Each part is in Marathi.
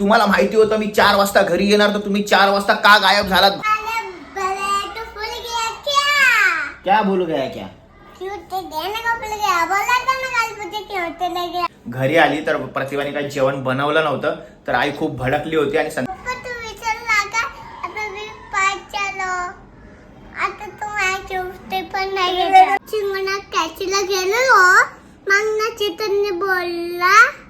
तुम्हाला माहिती होतं मी चार वाजता घरी येणार तर तुम्ही चार वाजता का गायब झालात? क्या क्या बोलू गया क्या? घरी आली तर प्रतिभाने काही जेवण बनवलं नव्हतं तर आई खूप भडकली होती आणि संध्या- पप्पा तू विचारला बोलला.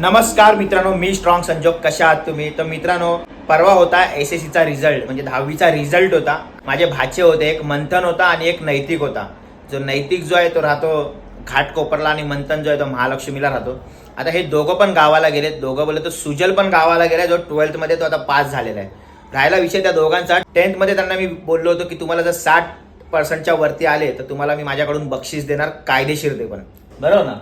नमस्कार मित्रांनो मी स्ट्रॉंग संजोग. कशा आहात तुम्ही? तर मित्रांनो परवा होता एस एस सीचा रिझल्ट म्हणजे दहावीचा रिझल्ट होता. माझे भाचे होते एक मंथन होता आणि एक नैतिक होता. जो नैतिक जो आहे तो राहतो घाटकोपरला आणि मंथन जो आहे तो महालक्ष्मीला राहतो. आता हे दोघं पण गावाला गेलेत. दोघं बोलले तर सुजल पण गावाला गेला जो ट्वेल्थमध्ये तो आता पास झालेला आहे. राहिला विषय त्या दोघांचा. टेन्थमध्ये त्यांना मी बोललो होतो की तुम्हाला जर साठ पर्सेंटच्या वरती आले तर तुम्हाला मी माझ्याकडून बक्षीस देणार कायदेशीर ते पण. बरोबर ना?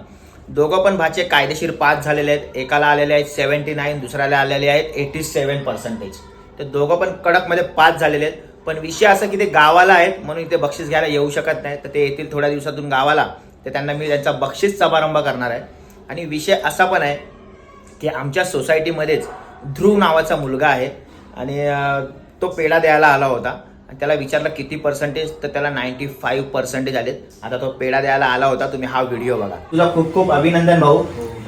दोघं पण भाचे कायदेशीर पास झालेले आहेत. एकाला आलेले आहेत सेव्हन्टी नाईन दुसऱ्याला आलेले आहेत एटी सेव्हन पर्सेंटेज. तर दोघं पण कडकमध्ये पास झालेले आहेत. पण विषय असा की ते गावाला आहेत म्हणून इथे बक्षीस घ्यायला येऊ शकत नाही. तर ते येतील थोड्या दिवसातून गावाला. तर त्यांना मी त्यांचा बक्षीस समारंभ करणार आहे. आणि विषय असा पण आहे की आमच्या सोसायटीमध्येच ध्रुव नावाचा मुलगा आहे. आणि तो पेढा द्यायला आला होता. आणि त्याला विचारलं किती पर्सेंटेज तर त्याला नाईन्टी फाईव्ह पर्सेंटेज आलेत. आता तो पेढा द्यायला आला होता तुम्ही हा व्हिडिओ बघा. तुझा खूप खूप अभिनंदन भाऊ.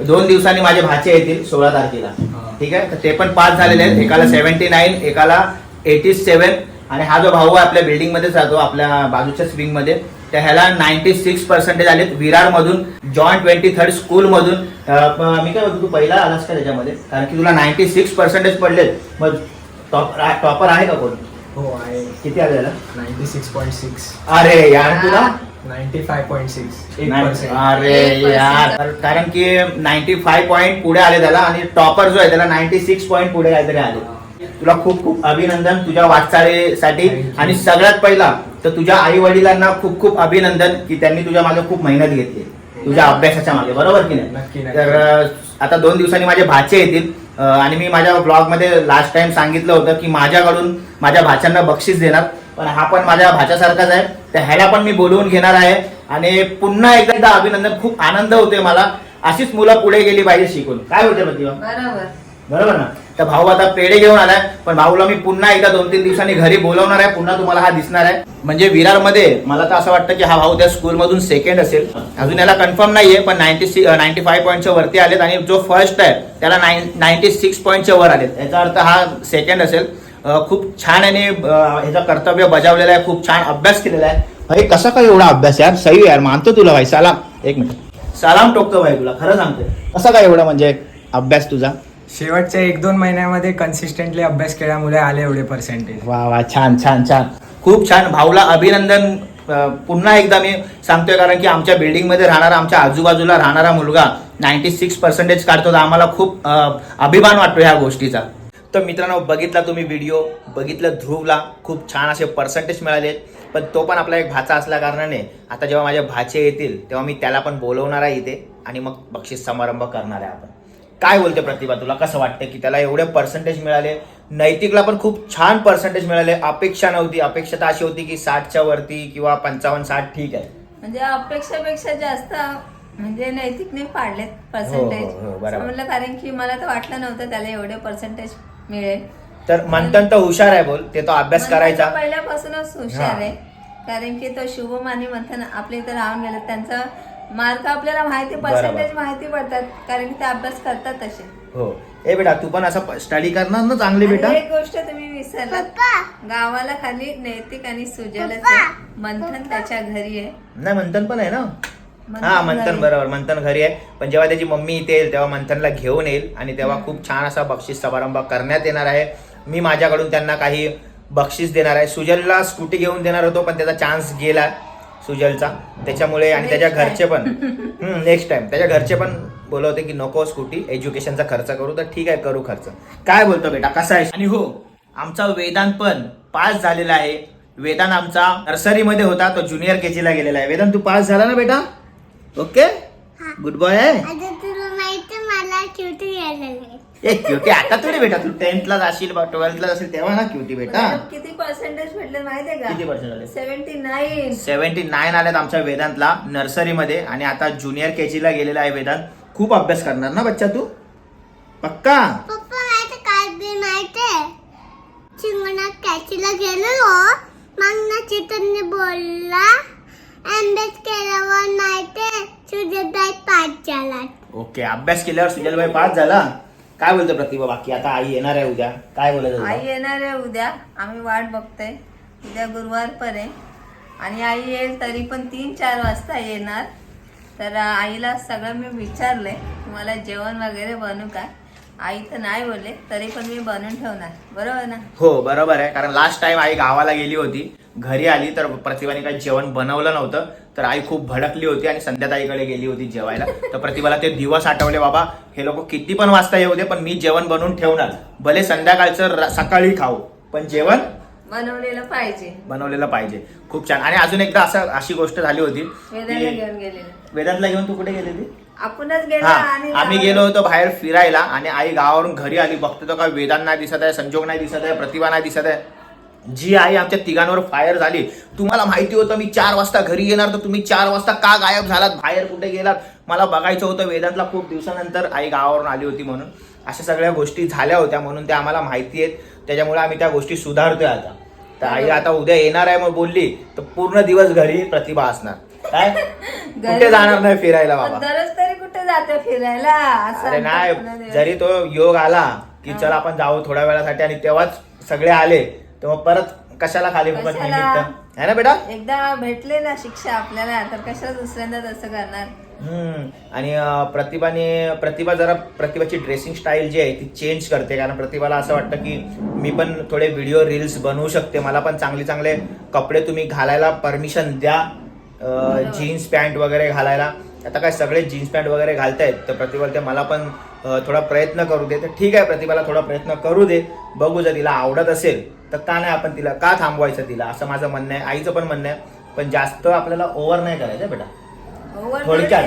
दोन दिवसांनी माझे भाचे येतील सोळा तारखेला. ठीक आहे? तर ते पण पास झालेले आहेत. एकाला सेव्हन्टी नाईन एकाला एटी सेव्हन आणि हा जो भाऊ आहे आपल्या बिल्डिंग मध्येच राहतो आपल्या बाजूच्या विंगमध्ये तर ह्याला नाईन्टी सिक्स पर्सेंटेज आलेत. विरार मधून जॉईंट ट्वेंटी थर्ड स्कूल मधून मी काय बघतो तू पहिला आलास का त्याच्यामध्ये? कारण की तुला नाईन्टी सिक्स पर्सेंटेज पडलेत. मग टॉपर आहे का कोण? हो आहे. किती आलेला नाईन्टी सिक्स पॉईंट सिक्स. अरे यार तुला? Ninety five point six. Percent अरे यार. कारण की नाईन्टी फाय पॉईंट पुढे आले त्याला आणि टॉपर जो आहे त्याला नाईन्टी सिक्स पॉईंट पुढे काहीतरी आले. तुला खूप खूप अभिनंदन तुझ्या वाटचालीसाठी. आणि सगळ्यात पहिला तर तुझ्या आई वडिलांना खूप खूप अभिनंदन की त्यांनी तुझ्या मागे खूप मेहनत घेतली. तुझ्या अभ्यासाच्या मागे बरोबर की नक्की, नाही. तर आता दोन दिवसांनी माझे भाचे येतील. आणि मी माझ्या ब्लॉगमध्ये लास्ट टाइम सांगितलं होतं की माझ्याकडून माझ्या भाच्यांना बक्षीस देणार. पण हा पण माझ्या भाच्यासारखाच आहे. तर ह्याला पण मी बोलवून घेणार आहे. आणि पुन्हा एकदा एकदा अभिनंदन. खूप आनंद होतोय मला. अशीच मुलं पुढे गेली पाहिजे शिकून. काय होते प्रतिभा? बरोबर. बरोबर ना? तर भाऊ आता पेढे घेऊन आलाय. पण भाऊला मी पुन्हा एकदा दोन तीन दिवसांनी घरी बोलवणार आहे. पुन्हा तुम्हाला हा दिसणार आहे. म्हणजे विरारमध्ये मला तर असं वाटतं की हा भाऊ त्या स्कूलमधून सेकंड असेल. अजून याला कन्फर्म नाहीये पण नाईन्टी सिक्स नाईन्टी फाईव्ह पॉईंटच्या वरती आलेत आणि जो फर्स्ट आहे त्याला नाईन नाईन्टी सिक्स पॉईंटच्या वर आलेत. याचा अर्थ हा सेकंड असेल. खूप छान याने ह्याचं कर्तव्य बजावलेलं आहे. खूप छान अभ्यास केलेला आहे. भाई कसा काय एवढा अभ्यास यार? सही यार मानतो तुला भाई. सलाम. एक मिनिट. सलाम टोकतो भाई तुला खरं सांगतोय. कसा काय एवढा म्हणजे अभ्यास तुझा? शेवटच्या एक दोन महिन्यामध्ये कन्सिस्टंटली अभ्यास केल्यामुळे आले एवढे पर्सेंटेज वा वा छान छान छान. खूप छान. भाऊला अभिनंदन. पुन्हा एकदा मी सांगतोय कारण की आमच्या बिल्डिंगमध्ये राहणारा आमच्या आजूबाजूला राहणारा मुलगा नाईन्टी सिक्स पर्सेंटेज काढतो. तर आम्हाला खूप अभिमान वाटतो ह्या गोष्टीचा. तर मित्रांनो बघितला तुम्ही व्हिडिओ बघितलं ध्रुवला. खूप छान असे पर्सेंटेज मिळाले पण तो पण आपला एक भाचा असल्या कारणाने आता जेव्हा माझे भाचे येतील तेव्हा मी त्याला पण बोलवणार आहे इथे. आणि मग बक्षीस समारंभ करणार आहे आपण. काय बोलते प्रतिभा तुला? कसं वाटतं की त्याला एवढे पर्सेंटेज मिळाले? नैतिकला पण खूप छान पर्सेंटेज मिळाले. अपेक्षा नव्हती. अपेक्षा तर अशी होती की साठच्या वरती किंवा पंचावन्न साठ ठीक आहे. म्हणजे अपेक्षेपेक्षा जास्त म्हणजे नैतिकने पाडलेत पर्सेंटेज हो, हो, बरोबर. म्हणलं कारण की मला तर वाटलं नव्हतं त्याला एवढे पर्सेंटेज मिळेल. तर मंथन तर हुशार आहे बोल. ते तो अभ्यास मंथन करायचा. तर पहिल्यापासूनच हुशार हा. आहे. कारण की तो शुभम आणि मंथन आपल्या इथे राहून गेले. त्यांचा मार्क आपल्याला माहिती पर्सेंटेज माहिती पडतात कारण की ते अभ्यास करतात तसे. हो. ए बेटा तू पण असं स्टडी करणार ना चांगली बेटा? एक गोष्ट तुम्ही विसरलात. गावाला खाली नैतिक आणि. आहे मंथन त्याच्या घरी आहे. नाही मंथन पण आहे ना? हा मंथन. बरोबर मंथन घरी आहे. पण जेव्हा त्याची मम्मी इथे येईल तेव्हा मंथनला घेऊन येईल आणि तेव्हा खूप छान असा बक्षीस समारंभ करण्यात येणार आहे. मी माझ्याकडून त्यांना काही बक्षीस देणार आहे. सुजलला स्कूटी घेऊन देणार होतो पण त्याचा चान्स गेला. सुजलचा. त्याच्यामुळे आणि त्याच्या. घरचे पण. नेक्स्ट टाइम त्याच्या घरचे पण बोलवते की नको स्कूटी एज्युकेशनचा खर्च करू तर ठीक आहे करू खर्च. काय बोलतो बेटा कसा आहे आणि हो आमचा वेदांत पण पास झालेला आहे. वेदांत आमचा नर्सरीमध्ये होता तो ज्युनियर के ला गेलेला आहे. वेदांत तू पास झाला ना बेटा? ओके गुड बॉय आहे? मला ए क्युटी आता तरी बेटा तू टेन्थला जाशील ट्वेल्थला जाशील तेव्हा ना क्युटी बेटा किती पर्सेंटेज भेटले माहितीये का? किती पर्सेंट आले? सेव्हन्टी नाईन सेव्हन्टी नाईन आलेत आमच्या वेदांतला नर्सरीमध्ये आणि आता ज्युनियर के ला गेलेला आहे वेदांत. खूप अभ्यास करणार ना बच्चा तू? पक्का? पप्पा माहिती काय बी माहितीये? चिंगणात कॅचीला गेलेलो. मग ना चेतनने बोलला. अभ्यास केल्यावर माहितीये तुझ्या पाच झाला ओके अभ्यास केल्यावर सुजल भाई पास झाला? काय बोलतो प्रतिभा बाकी? आता आई येणार आहे उद्या. काय बोलत आई? येणार आहे उद्या. आम्ही वाट बघतोय. उद्या गुरुवार पण आहे. आणि आई येईल तरी पण तीन चार वाजता येणार. तर आईला सगळं मी विचारलंय. तुम्हाला जेवण वगैरे बनवू काय आई तर नाही बोलले तरी पण मी बनवून ठेवणार. बरोबर ना? हो बरोबर आहे. कारण लास्ट टाइम आई गावाला गेली होती. घरी आली तर प्रतिभाने काही जेवण बनवलं नव्हतं. तर आई खूप भडकली होती आणि संध्याताईकडे गेली होती जेवायला. तर प्रतिभाला ते दिवस आठवले बाबा हे लोक किती पण वाजता येऊ दे पण मी जेवण बनवून ठेवणार. भले संध्याकाळचं सकाळी खाऊ पण जेवण बनवलेलं पाहिजे. बनवलेलं पाहिजे. खूप छान. आणि अजून एकदा असं अशी गोष्ट झाली होती घेऊन गेलेलं. वेदांतला घेऊन तू कुठे गेलेली? आपणच गेलो हा आणि आम्ही गेलो होतो बाहेर फिरायला आणि आई गावावरून घरी आली. बघतो तो का वेदांत नाही दिसत आहे संजोग नाही दिसत आहे प्रतिभा नाही दिसत आहे. जी आई आमच्या तिघांवर फायर झाली. तुम्हाला माहिती होतं मी चार वाजता घरी येणार तर तुम्ही चार वाजता का गायब झालात? बाहेर कुठे गेलात? मला बघायचं होतं वेदांतला खूप दिवसानंतर आई गावावरून आली होती म्हणून. अशा सगळ्या गोष्टी झाल्या होत्या म्हणून त्या आम्हाला माहिती आहेत. त्याच्यामुळे आम्ही त्या गोष्टी सुधारतोय आता. तर आई आता उद्या येणार आहे मग बोलली तर पूर्ण दिवस घरी प्रतिभा असणार. काय? कुठे जाणार नाही फिरायला बाबा? दररोज तरी कुठे जातो फिरायला? अरे नाही. जरी तो योग आला की चल आपण जाऊ थोड्या वेळासाठी आणि तेव्हाच सगळे आले तेव्हा परत कशाला खाली फुकट कशाला? निमित्त है ना बेटा? एकदा भेटले ना शिक्षा आपल्याला तर कशाला दुसऱ्यांदा तसं करणार? हम्म. आणि अं, प्रतिभाने प्रतिभा जरा प्रतिभाची ड्रेसिंग स्टाईल जी आहे ती चेंज करते. कारण प्रतिभाला असं वाटतं की मी पण थोडे व्हिडिओ रील्स बनवू शकते. मला पण चांगले चांगले कपडे तुम्ही घालायला परमिशन द्या. जीन्स पॅन्ट वगैरे घालायला. आता काय सगळे जीन्स पॅन्ट वगैरे घालतायत तर प्रतिभा ते मला पण थोडा प्रयत्न करू दे. तर ठीक आहे प्रतिभाला थोडा प्रयत्न करू दे. बघू जर तिला आवडत असेल तर का नाही आपण तिला का थांबवायचं तिला? असं माझं म्हणणं आहे आईचं पण म्हणणं आहे. पण जास्त आपल्याला ओव्हर नाही करायचं बेटा. थोडक्यात.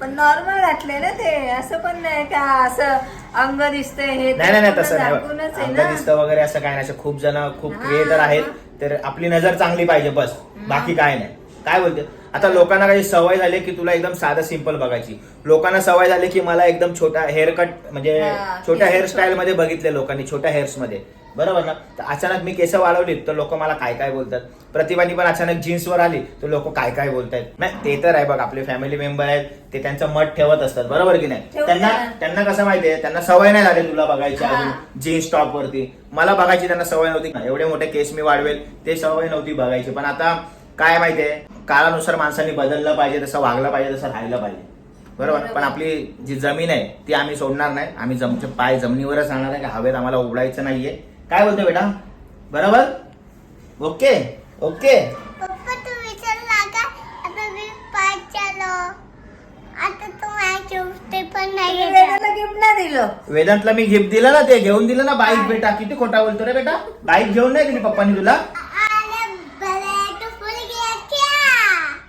पण नॉर्मल घातले ना ते. असं पण नाही का असं अंग दिसतंय हे नाही नाही तसं नाही. अंग दिसतं वगैरे असं काय नाही. असं खूप जण खूप क्रिएटर आहेत तर आपली नजर चांगली पाहिजे बस. बाकी काय नाही. काय बोलते? आता लोकांना काही सवय झाली की तुला एकदम साधं सिंपल बघायची. लोकांना सवय झाली की मला एकदम छोटा हेअर कट म्हणजे छोट्या हेअरस्टाईल मध्ये बघितले लोकांनी छोट्या हेअर्समध्ये. बरोबर ना? तर अचानक मी केस वाढवली तर लोक मला काय काय बोलतात? प्रतिभानी पण अचानक जीन्सवर आली तर लोक काय काय बोलतायत? नाही ते तर आहे बघ आपले फॅमिली मेंबर आहेत ते त्यांचं मत ठेवत असतात बरोबर की नाही? त्यांना. त्यांना कसं माहितीये त्यांना सवय नाही झाली तुला बघायची. अजून जीन्स टॉप वरती. मला बघायची त्यांना सवय नव्हती. एवढे मोठे केस मी वाढवेल ते सवय नव्हती बघायची. पण आता काय माहितीये काळानुसार माणसांनी बदललं पाहिजे तसं वागलं पाहिजे तसं राहिलं पाहिजे. बरोबर? बरोबर. पण आपली जी जमीन आहे ती आम्ही सोडणार नाही. आम्ही जमचे पाय जमिनीवरच राहणार आहे की हवेत आम्हाला उडायचं नाहीये. काय बोलतो बेटा? बरोबर? ओके? ओके? पप्पा तू विचारला का आता मी पाच झालो आता तू माझ्या उठते पण नाही तुम्ही घेणार. वेदाला गिफ्ट नाही दिलं. वेदांतला मी गिफ्ट दिलं ना ते घेऊन दिलं ना बाईक बेटा. किती खोटा बोलतो रे बेटा? बाईक घेऊन नाही दिली पप्पानी तुला?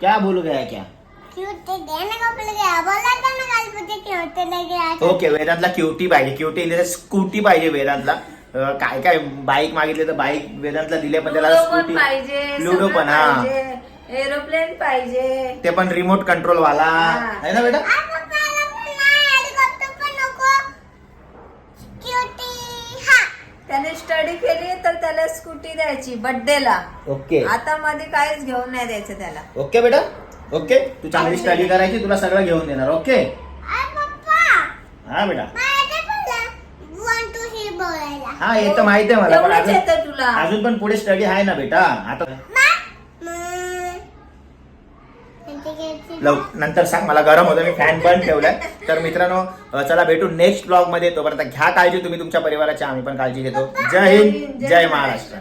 क्यूट लग गया। ओके वेदांतला क्युटी पाहिजे क्युटी स्कूटी पाहिजे वेदांतला. अं, काय काय बाईक मागितले तर बाईक वेदांतला दिले पण त्याला लुडो पण स्कूटी पाहिजे लुडो पण हा. एरोप्लेन पाहिजे. ते पण रिमोट कंट्रोल वाला. हा. आहे ना बेटा? आ पप्पाला पण नाही हेलिकॉप्टर पण नको. क्यूटी हा. त्याने स्टडी केली तर त्याला स्कूटी द्यायची बर्थडेला ओके. आता मध्ये काहीच घेऊन नाही द्यायचं त्याला. ओके बेटा? ओके. तू चांगली स्टडी करायची तुला सगळं घेऊन देणार. ओके. हा बेटा. हा हे तर माहिती आहे मला पण अजून तुला. अजून पण पुढे स्टडी आहे ना बेटा. आता लव नंतर सांग मला गरम होतं मी फॅन बंद ठेवलाय. तर मित्रांनो चला भेटू नेक्स्ट ब्लॉगमध्ये. तोपर्यंत घ्या काळजी तुम्ही तुमच्या परिवाराची आम्ही पण काळजी घेतो. जय हिंद जय महाराष्ट्र.